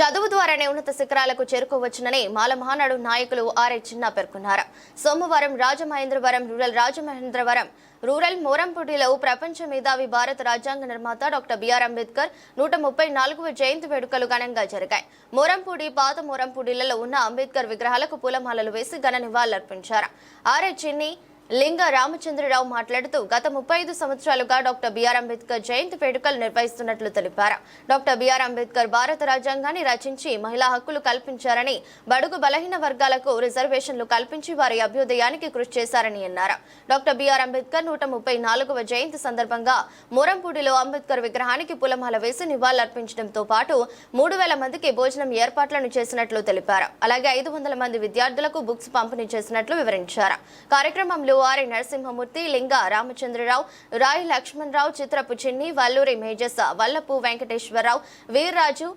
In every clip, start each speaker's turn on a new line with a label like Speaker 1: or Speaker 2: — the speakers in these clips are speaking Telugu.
Speaker 1: చదువు ద్వారానే ఉన్నత శిఖరాలకు చేరుకోవచ్చునని మాల మహానాడు నాయకులు ఆర్ఐ చిన్న పేర్కొన్నారు. సోమవారం రాజమహేంద్రవరం రూరల్ రాజమహేంద్రవరం రూరల్ మోరంపూడిలో ప్రపంచ మేధావి భారత రాజ్యాంగ నిర్మాత డాక్టర్ బిఆర్ అంబేద్కర్ నూట ముప్పై నాలుగవ జయంతి వేడుకలు ఘనంగా జరిగాయి. మోరంపూడి పాత మోరంపూడిలలో ఉన్న అంబేద్కర్ విగ్రహాలకు పూలమాలలు వేసి ఘన నివాళులర్పించారు. ఆర్ఐ చిన్ని లింగ రామచంద్రరావు మాట్లాడుతూ గత ముప్పై ఐదు సంవత్సరాలుగా డాక్టర్ బిఆర్ అంబేద్కర్ జయంతి వేడుకలు నిర్వహిస్తున్నట్లు తెలిపారు. డాక్టర్ బిఆర్ అంబేద్కర్ భారత రాజ్యాంగాన్ని రచించి మహిళా హక్కులు కల్పించారని బడుగు బలహీన వర్గాలకు రిజర్వేషన్లు కల్పించి వారి అభ్యుదయానికి కృషి చేశారని అన్నారు. డాక్టర్ బిఆర్ అంబేద్కర్ నూట ముప్పై నాలుగవ జయంతి సందర్భంగా మోరంపూడిలో అంబేద్కర్ విగ్రహానికి పూలమాల వేసి నివాళులర్పించడంతో పాటు మూడు వేల మందికి భోజనం ఏర్పాట్లను చేసినట్లు తెలిపారు. అలాగే ఐదు వందల మంది విద్యార్థులకు బుక్స్ పంపిణీ చేసినట్లు వివరించారు. కార్యక్రమంలో ఆర్ఐ నరసింహమూర్తి లింగ రామచంద్రరావు రాయ్ లక్ష్మణరావు చిత్రపు చిన్ని వల్లూరి మేజస్ వల్లపు వెంకటేశ్వరరావు వీర్రాజు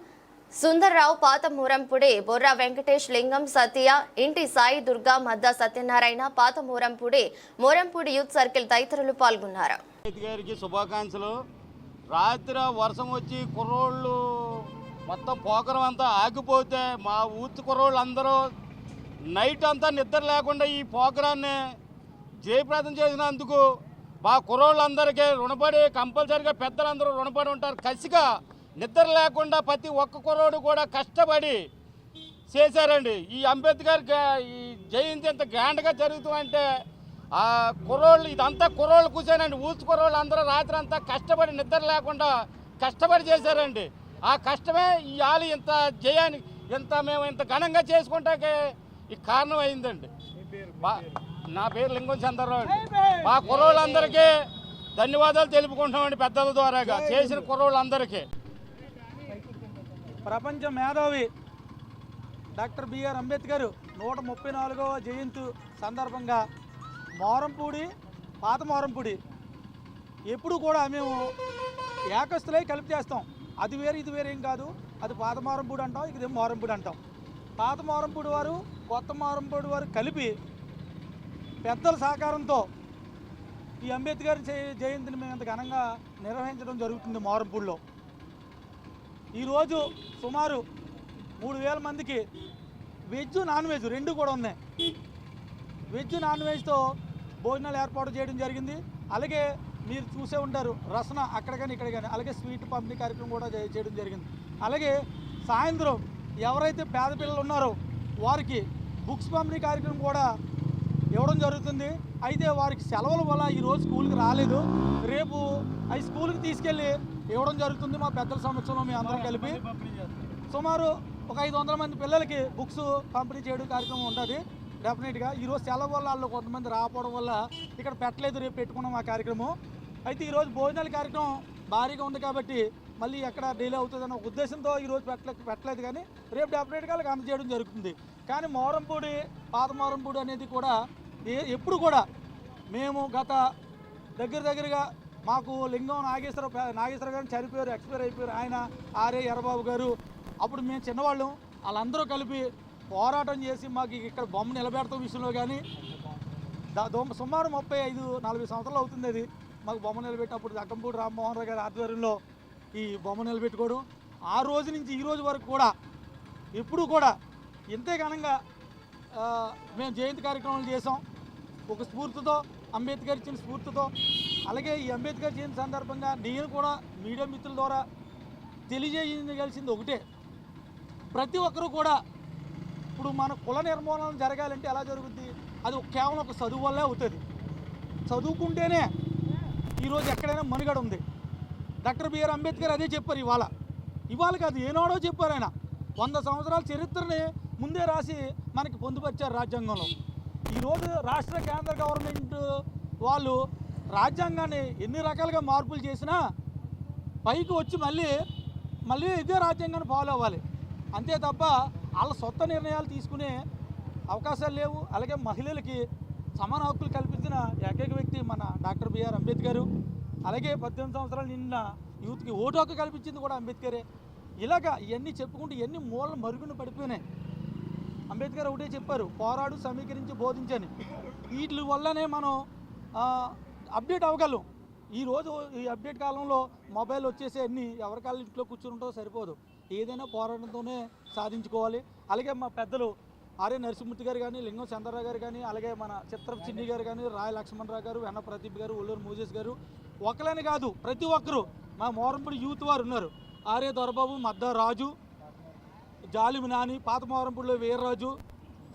Speaker 1: సుందర్రావు పాత మూరంపుడి బొర్రా వెంకటేష్ లింగం సత్య ఇంటి సాయి దుర్గా మద్ద సత్యనారాయణ పాత మూరంపుడి మూరంపూడి యూత్ సర్కిల్ తదితరులు పాల్గొన్నారు.
Speaker 2: గారికి శుభాకాంక్షలు. రాత్రి వర్షం వచ్చి కుర్రోళ్ళు మొత్తం పోకరం అంతా ఆగిపోతే మా ఊత్ కుర్రోళ్ళు అందరూ నైట్ అంతా నిద్ర లేకుండా ఈ పోకరాన్ని జయప్రదం చేసినందుకు మా కుర్రోళ్ళందరికీ రుణపడి కంపల్సరిగా పెద్దలందరూ రుణపడి ఉంటారు. కసిగా నిద్ర లేకుండా ప్రతి ఒక్క కుర్రోడు కూడా కష్టపడి చేశారండి. ఈ అంబేద్కర్ ఈ జయంతి ఇంత గ్రాండ్గా జరుగుతుందంటే ఆ కుర్రోళ్ళు ఇదంతా కుర్రోళ్ళు కూర్చోనండి ఊచు కుర్రోళ్ళు అందరూ రాత్రి అంతా కష్టపడి నిద్ర లేకుండా కష్టపడి చేశారండి. ఆ కష్టమే ఈ ఆలు ఇంత జయాన్ని ఇంత మేము ఇంత ఘనంగా చేసుకుంటాకే ఈ కారణం అయిందండి నా పేరు లింగం చంద్రరావు. మా కుర్రోళ్ళందరికీ ధన్యవాదాలు తెలుపుకుంటున్నామండి పెద్దల ద్వారాగా. చేసిన కుర్రోళ్ళందరికీ.
Speaker 3: ప్రపంచ మేధావి డాక్టర్ బిఆర్ అంబేద్కర్ నూట ముప్పై నాలుగవ జయంతి సందర్భంగా మోరంపూడి పాత మోరంపూడి. ఎప్పుడు కూడా మేము ఏకస్తులై కలిపి చేస్తాం. అది వేరు ఇది వేరు కాదు. అది పాత మోరంపూడి అంటాం ఇది మోరంపూడి అంటాం. పాత మోరంపూడి వారు కొత్త మోరంపూడి వారు కలిపి పెద్దల సహకారంతో ఈ అంబేద్కర్ జయంతిని మేము ఇంత ఘనంగా నిర్వహించడం జరుగుతుంది మారంపూడిలో ఈరోజు సుమారు మూడు వేల మందికి వెజ్ నాన్ వెజ్ రెండు కూడా ఉన్నాయి. వెజ్ నాన్ వెజ్తో భోజనాలు ఏర్పాటు చేయడం జరిగింది. అలాగే మీరు చూసే ఉంటారు రసన అక్కడ కానీ ఇక్కడ కానీ అలాగే స్వీట్ పంపిణీ కార్యక్రమం కూడా చేయడం జరిగింది. అలాగే సాయంత్రం ఎవరైతే పేద పిల్లలు ఉన్నారో వారికి బుక్స్ పంపిణీ కార్యక్రమం కూడా ఇవ్వడం జరుగుతుంది. అయితే వారికి సెలవుల వల్ల ఈరోజు స్కూల్కి రాలేదు. రేపు అవి స్కూల్కి తీసుకెళ్ళి ఇవ్వడం జరుగుతుంది మా పెద్దల సమక్షంలో మేము అందరం కలిపి. సుమారు ఒక ఐదు వందల మంది పిల్లలకి బుక్స్ పంపిణీ చేయడం కార్యక్రమం ఉంటుంది. డెఫినెట్గా ఈరోజు సెలవు వల్ల వాళ్ళు కొంతమంది రాకపోవడం వల్ల ఇక్కడ పెట్టలేదు రేపు పెట్టుకున్నాం ఆ కార్యక్రమం. అయితే ఈరోజు భోజనాల కార్యక్రమం భారీగా ఉంది కాబట్టి మళ్ళీ ఎక్కడ డిలే అవుతుందన్న ఉద్దేశంతో ఈరోజు పెట్టలేదు పెట్టలేదు కానీ రేపు డెఫినెట్గా వాళ్ళకి అందజేయడం జరుగుతుంది. కానీ మోరంపూడి పాత మోరంపూడి అనేది కూడా ఎప్పుడు కూడా మేము గత దగ్గర దగ్గరగా మాకు లింగం నాగేశ్వర నాగేశ్వర గారు చనిపోయారు ఎక్స్పైర్ అయిపోయారు ఆయన ఆర్ఏ ఎర్రబాబు గారు. అప్పుడు మేము చిన్నవాళ్ళం. వాళ్ళందరూ కలిపి పోరాటం చేసి మాకు ఇక్కడ బొమ్మ నిలబెడతాం విషయంలో కానీ దా సుమారు ముప్పై ఐదు నలభై సంవత్సరాలు అవుతుంది అది. మాకు బొమ్మ నిలబెట్టినప్పుడు అక్కంపూడి రామ్మోహన్ రావు గారి ఆధ్వర్యంలో ఈ బొమ్మ నిలబెట్టుకోవడం. ఆ రోజు నుంచి ఈ రోజు వరకు కూడా ఎప్పుడూ కూడా ఇంతే ఘనంగా మేము జయంతి కార్యక్రమాలు చేసాం. ఒక స్ఫూర్తితో అంబేద్కర్ ఇచ్చిన స్ఫూర్తితో అలాగే ఈ అంబేద్కర్ జయంతి సందర్భంగా నేను కూడా మీడియా మిత్రుల ద్వారా తెలియజేయగలిసింది ఒకటే. ప్రతి ఒక్కరూ కూడా ఇప్పుడు మన కుల నిర్మూలన జరగాలంటే ఎలా జరుగుద్ది? అది ఒక- కేవలం ఒక చదువు వల్లే అవుతుంది. చదువుకుంటేనే ఈరోజు ఎక్కడైనా మనుగడ ఉంది. డాక్టర్ బిఆర్ అంబేద్కర్ అదే చెప్పారు ఇవాళ. ఇవాళ కాదు ఏనాడో చెప్పారు ఆయన. వంద సంవత్సరాల చరిత్రని ముందే రాసి మనకి పొందుపరిచారు రాజ్యాంగంలో. ఈరోజు రాష్ట్ర కేంద్ర గవర్నమెంట్ వాళ్ళు రాజ్యాంగాన్ని ఎన్ని రకాలుగా మార్పులు చేసినా పైకి వచ్చి మళ్ళీ మళ్ళీ ఇదే రాజ్యాంగాన్ని ఫాలో అవ్వాలి. అంతే తప్ప వాళ్ళ సొంత నిర్ణయాలు తీసుకునే అవకాశాలు లేవు. అలాగే మహిళలకి సమాన హక్కులు కల్పించిన ఏకైక వ్యక్తి మన డాక్టర్ బిఆర్ అంబేద్కర్. అలాగే పద్దెనిమిది సంవత్సరాలు నిన్న యూత్కి ఓటు హక్కు కల్పించింది కూడా అంబేద్కరే. ఇలాగా ఇవన్నీ చెప్పుకుంటూ ఎన్ని మూలలు మరుగున పడిపోయినాయి. అంబేద్కర్ ఒకటే చెప్పారు పోరాడు సమీకరించి బోధించని. వీటి వల్లనే మనం అప్డేట్ అవ్వగలం. ఈ రోజు ఈ అప్డేట్ కాలంలో మొబైల్ వచ్చేసి అన్ని ఎవరి ఇంట్లో కూర్చుంటో సరిపోదు. ఏదైనా పోరాటంతోనే సాధించుకోవాలి. అలాగే మా పెద్దలు ఆర్య నరసింహమూర్తి గారు కానీ లింగం చంద్రరావు గారు కానీ అలాగే మన చిత్ర చిన్ని గారు కానీ రాయ లక్ష్మణరావు గారు వెన్న ప్రదీప్ గారు ఒల్లూరు మోజేస్ గారు ఒకళ్ళని కాదు ప్రతి ఒక్కరు మా మోరంపూడి యూత్ వారు ఉన్నారు. ఆర్య దొరబాబు మద్ద రాజు జాలిమి నాని పాతమవరంపూడిలో వీర్రాజు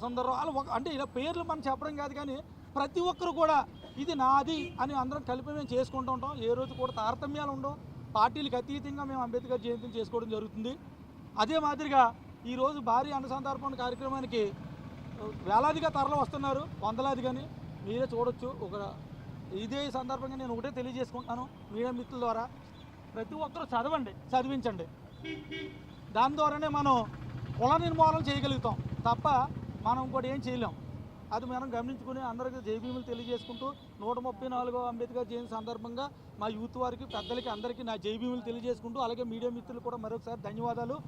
Speaker 3: సుందరరావు వాళ్ళు అంటే ఇలా పేర్లు మనం చెప్పడం కాదు కానీ ప్రతి ఒక్కరు కూడా ఇది నాది అని అందరం కలిపి మేము చేసుకుంటూ ఉంటాం. ఏ రోజు కూడా తారతమ్యాలు ఉండవు. పార్టీలకు అతీతంగా మేము అంబేద్కర్ జయంతిని చేసుకోవడం జరుగుతుంది. అదే మాదిరిగా ఈరోజు భారీ అనుసంధారణ కార్యక్రమానికి వేలాదిగా తరలు వస్తున్నారు. వందలాది కానీ మీరే చూడొచ్చు. ఒక ఇదే సందర్భంగా నేను ఒకటే తెలియజేసుకుంటాను మీడియా మిత్రుల ద్వారా. ప్రతి ఒక్కరూ చదవండి చదివించండి. దాని ద్వారానే మనం కుల నిర్మూలన చేయగలుగుతాం. తప్ప మనం ఇంకోటి ఏం చేయలేం. అది మనం గమనించుకుని అందరికీ జయభీములు తెలియజేసుకుంటూ నూట ముప్పై నాలుగో అంబేద్కర్ జయంతి సందర్భంగా మా యూత్ వారికి పెద్దలకి అందరికీ నా జయభీములు తెలియజేసుకుంటూ అలాగే మీడియా మిత్రులు కూడా మరొకసారి ధన్యవాదాలు.